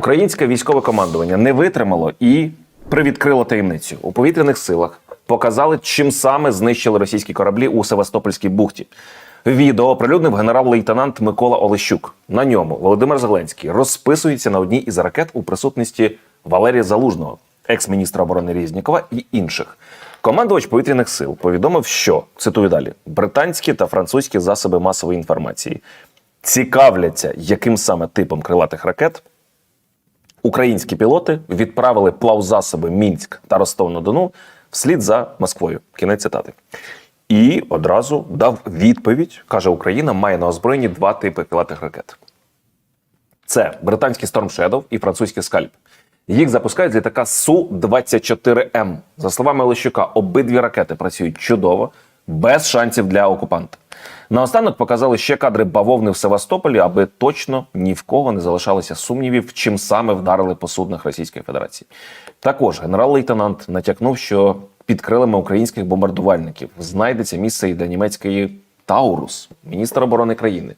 Українське військове командування не витримало і привідкрило таємницю у повітряних силах. Показали, чим саме знищили російські кораблі у Севастопольській бухті. Відео оприлюднив генерал-лейтенант Микола Олещук. На ньому Володимир Зеленський розписується на одній із ракет у присутності Валерія Залужного, екс-міністра оборони Різнікова і інших. Командувач повітряних сил повідомив, що цитую далі: британські та французькі засоби масової інформації цікавляться, яким саме типом крилатих ракет українські пілоти відправили плавзасоби Мінськ та Ростов-на-Дону вслід за Москвою. Кінець цитати. І одразу дав відповідь, каже Україна, має на озброєнні два типи крилатих ракет. Це британський Storm Shadow і французький скальп. Їх запускають з літака Су-24М. За словами Лещука, обидві ракети працюють чудово, без шансів для окупанта. Наостанок показали ще кадри бавовни в Севастополі, аби точно ні в кого не залишалося сумнівів, чим саме вдарили по суднах Російської Федерації. Також генерал-лейтенант натякнув, що під крилами українських бомбардувальників знайдеться місце і для німецької Таурус, міністр оборони країни.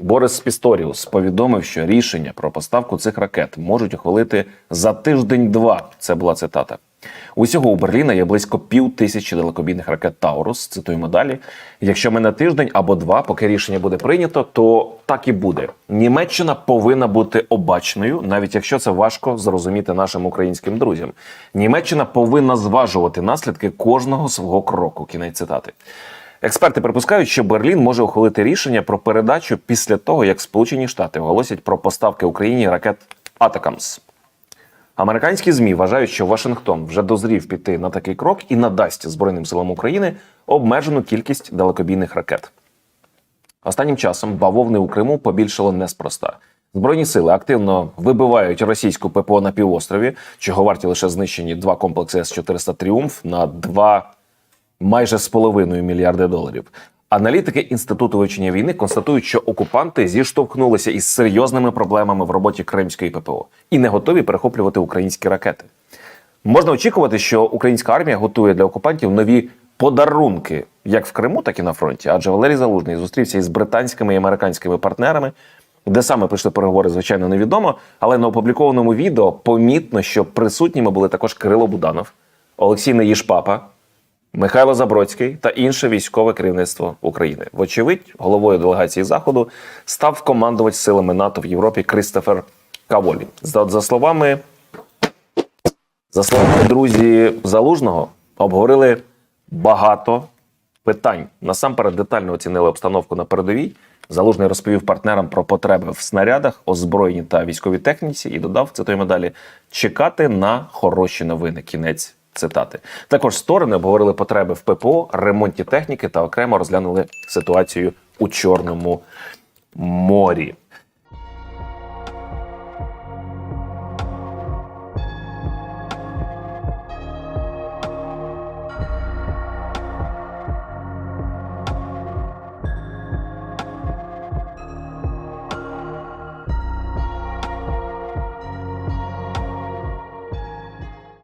Борис Пісторіус повідомив, що рішення про поставку цих ракет можуть ухвалити за тиждень-два. Це була цитата. Усього у Берліна є близько пів тисячі далекобійних ракет Таурус. Цитуємо далі. Якщо мене тиждень або два, поки рішення буде прийнято, то так і буде. Німеччина повинна бути обачною, навіть якщо це важко зрозуміти нашим українським друзям. Німеччина повинна зважувати наслідки кожного свого кроку. Кінець цитати. Експерти припускають, що Берлін може ухвалити рішення про передачу після того, як Сполучені Штати оголосять про поставки Україні ракет Атакамс. Американські змі вважають, що Вашингтон вже дозрів піти на такий крок і надасть Збройним силам України обмежену кількість далекобійних ракет. Останнім часом бавовни у Криму побільшало неспроста. Збройні сили активно вибивають російську ППО на півострові, чого варті лише знищені два комплекси С-400 Тріумф на два майже з половиною мільярди доларів. Аналітики інституту вивчення війни констатують, що окупанти зіштовхнулися із серйозними проблемами в роботі кримської ППО і не готові перехоплювати українські ракети. Можна очікувати, що українська армія готує для окупантів нові подарунки, як в Криму, так і на фронті. Адже Валерій Залужний зустрівся із британськими і американськими партнерами. Де саме прийшли переговори, звичайно, невідомо, але на опублікованому відео помітно, що присутніми були також Кирило Буданов, Олексій Неїшпапа, Михайло Забродський та інше військове керівництво України. Вочевидь, головою делегації заходу став командувач силами НАТО в Європі Кристофер Каволі. За, словами за словами друзі залужного, обговорили багато питань. Насамперед детально оцінили обстановку на передовій. Залужний розповів партнерам про потреби в снарядах, озброєнні та військовій техніці і додав цитуємо далі: чекати на хороші новини. Кінець цитати. Також сторони обговорили потреби в ППО, ремонті техніки та окремо розглянули ситуацію у Чорному морі.